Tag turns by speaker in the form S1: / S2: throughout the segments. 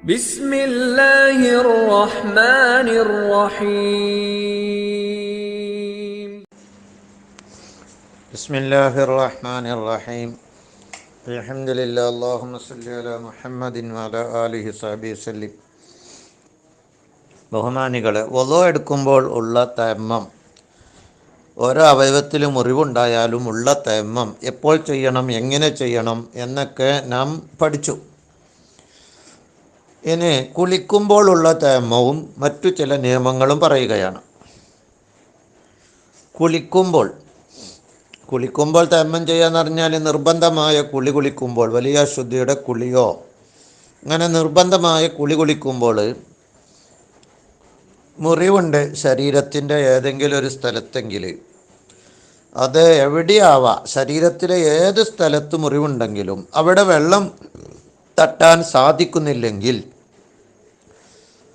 S1: بسم الله الرحمن الرحيم
S2: بسم الله الرحمن الرحيم الحمد لله اللهم صل على محمد وعلى آله صحبه وسلم ബഹുമാനികൾ വലോ എടുക്കുമ്പോൾ ഉള്ള തേമ്മം ഓരോ അവയവത്തിൽ മുറിവുണ്ടായാലും ഉള്ള തേമ്മം എപ്പോൾ ചെയ്യണം എങ്ങനെ ചെയ്യണം എന്നൊക്കെ നാം പഠിച്ചു ഇനി കുളിക്കുമ്പോഴുള്ള തേമവും മറ്റു ചില നിയമങ്ങളും പറയുകയാണ്. കുളിക്കുമ്പോൾ കുളിക്കുമ്പോൾ തേമം ചെയ്യാന്ന് പറഞ്ഞാൽ നിർബന്ധമായ കുളി കുളിക്കുമ്പോൾ വലിയ ശുദ്ധിയുടെ കുളിയോ? അങ്ങനെ നിർബന്ധമായ കുളി കുളിക്കുമ്പോൾ മുറിവുണ്ട് ശരീരത്തിന്റെ ഏതെങ്കിലും ഒരു സ്ഥലത്തെങ്കിൽ. അത് എവിടെയാവാം? ശരീരത്തിലെ ഏത് സ്ഥലത്ത് മുറിവുണ്ടെങ്കിലും അവിടെ വെള്ളം തട്ടാൻ സാധിക്കുന്നില്ലെങ്കിൽ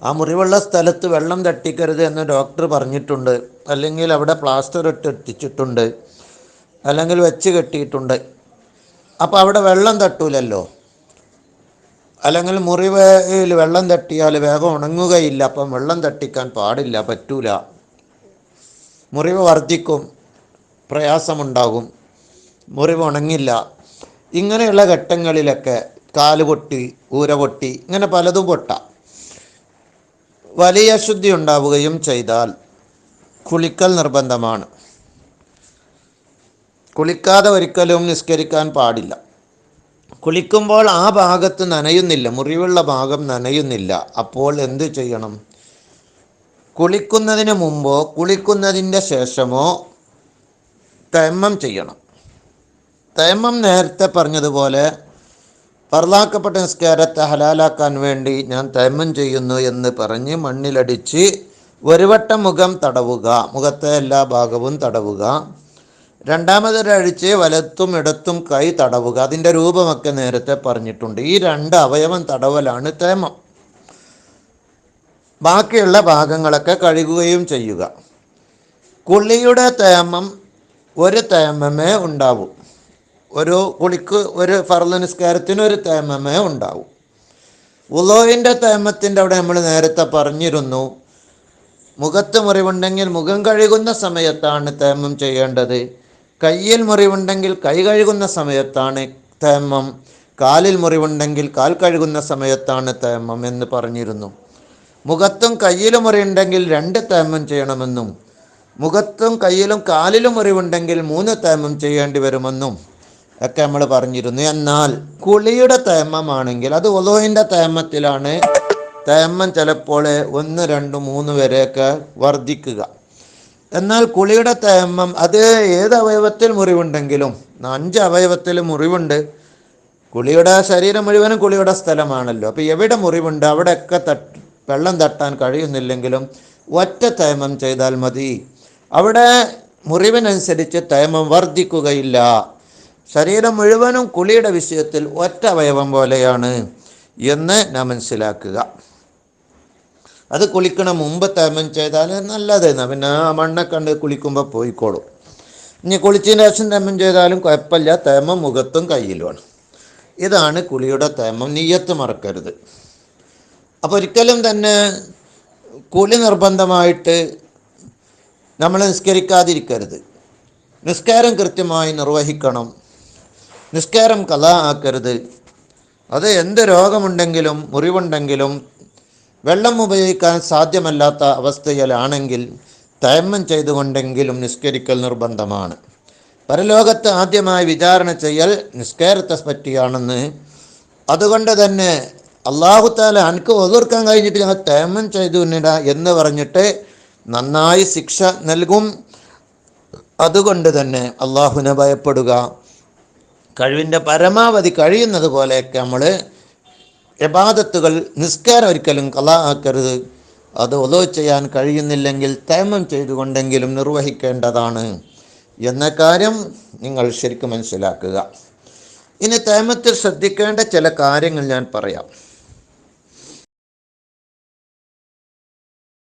S2: ആ മുറിവുള്ള സ്ഥലത്ത് വെള്ളം തട്ടിക്കരുത് എന്ന് ഡോക്ടർ പറഞ്ഞിട്ടുണ്ട്. അല്ലെങ്കിൽ അവിടെ പ്ലാസ്റ്റർ ഇട്ട് എത്തിച്ചിട്ടുണ്ട് അല്ലെങ്കിൽ വെച്ച് കെട്ടിയിട്ടുണ്ട്. അപ്പോൾ അവിടെ വെള്ളം തട്ടൂലല്ലോ? അല്ലെങ്കിൽ മുറിവിൽ വെള്ളം തട്ടിയാൽ വേഗം ഉണങ്ങുകയില്ല. അപ്പം വെള്ളം തട്ടിക്കാൻ പാടില്ല പറ്റൂല. മുറിവ് വർദ്ധിക്കും പ്രയാസമുണ്ടാകും. മുറിവ് ഉണങ്ങില്ല. ഇങ്ങനെയുള്ള ഘട്ടങ്ങളിലൊക്കെ കാൽ പൊട്ടി ഊര പൊട്ടി ഇങ്ങനെ പലതും പൊട്ടാം. വലിയ അശുദ്ധി ഉണ്ടാവുകയും ചെയ്താൽ കുളിക്കൽ നിർബന്ധമാണ്. കുളിക്കാതെ ഒരിക്കലും നിസ്കരിക്കാൻ പാടില്ല. കുളിക്കുമ്പോൾ ആ ഭാഗത്ത് നനയുന്നില്ല മുറിവുള്ള ഭാഗം നനയുന്നില്ല. അപ്പോൾ എന്ത് ചെയ്യണം? കുളിക്കുന്നതിന് മുമ്പോ കുളിക്കുന്നതിന്റെ ശേഷമോ തേമം ചെയ്യണം. തേമം നേരത്തെ പറഞ്ഞതുപോലെ പറലാക്കപ്പെട്ട നിസ്കാരത്തെ ഹലാലാക്കാൻ വേണ്ടി ഞാൻ തേമ്മം ചെയ്യുന്നു എന്ന് പറഞ്ഞ് മണ്ണിലടിച്ച് ഒരു വട്ടം മുഖം തടവുക. മുഖത്തെ എല്ലാ ഭാഗവും തടവുക. രണ്ടാമതൊരഴിച്ച് വലത്തും ഇടത്തും കൈ തടവുക. അതിന്റെ രൂപമൊക്കെ നേരത്തെ പറഞ്ഞിട്ടുണ്ട്. ഈ രണ്ട് അവയവം തടവലാണ് തേമം ബാക്കിയുള്ള ഭാഗങ്ങളൊക്കെ കഴുകുകയും ചെയ്യുക. കുളിയുടെ തേമം ഒരു തേമമേ ഉണ്ടാവൂ. ഒരു കുളിക്ക് ഒരു ഫർള നിസ്കാരത്തിന് ഒരു തേമമേ ഉണ്ടാവും. ഉലോയിന്റെ തേമത്തിന്റെ അവിടെ നമ്മൾ നേരത്തെ പറഞ്ഞിരുന്നു. മുഖത്ത് മുറിവുണ്ടെങ്കിൽ മുഖം കഴുകുന്ന സമയത്താണ് തേമം ചെയ്യേണ്ടത്. കയ്യിൽ മുറിവുണ്ടെങ്കിൽ കൈ കഴുകുന്ന സമയത്താണ് തേമം. കാലിൽ മുറിവുണ്ടെങ്കിൽ കാൽ കഴുകുന്ന സമയത്താണ് തേമം എന്ന് പറഞ്ഞിരുന്നു. മുഖത്തും കയ്യിലും മുറിയുണ്ടെങ്കിൽ രണ്ട് തേമം ചെയ്യണമെന്നും മുഖത്തും കയ്യിലും കാലിലും മുറിവുണ്ടെങ്കിൽ മൂന്ന് തേമം ചെയ്യേണ്ടി വരുമെന്നും. ഒക്കെ നമ്മൾ പറഞ്ഞിരുന്നു. എന്നാൽ കുളിയുടെ തേമമാണെങ്കിൽ അത് ഒലോഹിന്റെ തേമത്തിലാണ്. തേമം ചിലപ്പോൾ ഒന്ന് രണ്ട് മൂന്ന് വരെയൊക്കെ വർദ്ധിക്കുക. എന്നാൽ കുളിയുടെ തേമം അത് ഏത് അവയവത്തിൽ മുറിവുണ്ടെങ്കിലും അഞ്ച് അവയവത്തിൽ മുറിവുണ്ട്. കുളിയുടെ ശരീരം മുഴുവനും കുളിയുടെ സ്ഥലമാണല്ലോ. അപ്പോൾ എവിടെ മുറിവുണ്ട്? അവിടെയൊക്കെ തട്ട് വെള്ളം തട്ടാൻ കഴിയുന്നില്ലെങ്കിലും ഒറ്റ തേമം ചെയ്താൽ മതി. അവിടെ മുറിവിനനുസരിച്ച് തേമം വർദ്ധിക്കുകയില്ല. ശരീരം മുഴുവനും കുളിയുടെ വിഷയത്തിൽ ഒറ്റ അവയവം പോലെയാണ് എന്ന് നാം മനസ്സിലാക്കുക. അത് കുളിക്കണ മുമ്പ് തേമം ചെയ്താൽ നല്ലത്. പിന്നെ ആ മണ്ണെ കണ്ട് കുളിക്കുമ്പോൾ പോയിക്കോളും. ഇനി കുളിച്ചതിന് ശേഷം തേമം ചെയ്താലും കുഴപ്പമില്ല. തേമം മുഖത്തും കയ്യിലുമാണ് ഇതാണ് കുളിയുടെ തേമം. നീയത്ത് മറക്കരുത്. അപ്പോൾ ഒരിക്കലും തന്നെ കുളി നിർബന്ധമായിട്ട് നമ്മൾ നിസ്കരിക്കാതിരിക്കരുത്. നിസ്കാരം കൃത്യമായി നിർവഹിക്കണം. നിസ്കാരം കല ആക്കരുത് അത് എന്ത് രോഗമുണ്ടെങ്കിലും മുറിവുണ്ടെങ്കിലും വെള്ളം ഉപയോഗിക്കാൻ സാധ്യമല്ലാത്ത അവസ്ഥയിലാണെങ്കിൽ തയമ്മം ചെയ്തുകൊണ്ടെങ്കിലും നിസ്കരിക്കൽ നിർബന്ധമാണ്. പരലോകത്ത് ആദ്യമായി വിചാരണ ചെയ്യൽ നിസ്കാരത്തെ പറ്റിയാണെന്ന്. അതുകൊണ്ട് തന്നെ അള്ളാഹുത്താല എനിക്ക് ഒതുർക്കാൻ കഴിഞ്ഞിട്ട് ഞാൻ തേമം ചെയ്തു നിട എന്ന് പറഞ്ഞിട്ട് നന്നായി ശിക്ഷ നൽകും. അതുകൊണ്ട് തന്നെ അള്ളാഹുവിനെ ഭയപ്പെടുക. കഴിവിന്റെ പരമാവധി കഴിയുന്നത് പോലെയൊക്കെ നമ്മൾ എബാദത്തുകൾ നിസ്കാരം ഒരിക്കലും കല ആക്കരുത് അത് ഒലോ ചെയ്യാൻ കഴിയുന്നില്ലെങ്കിൽ തേമം ചെയ്തുകൊണ്ടെങ്കിലും നിർവഹിക്കേണ്ടതാണ് എന്ന കാര്യം നിങ്ങൾ ശരിക്കും മനസ്സിലാക്കുക. ഇനി തേമത്തിൽ ശ്രദ്ധിക്കേണ്ട ചില കാര്യങ്ങൾ ഞാൻ പറയാം.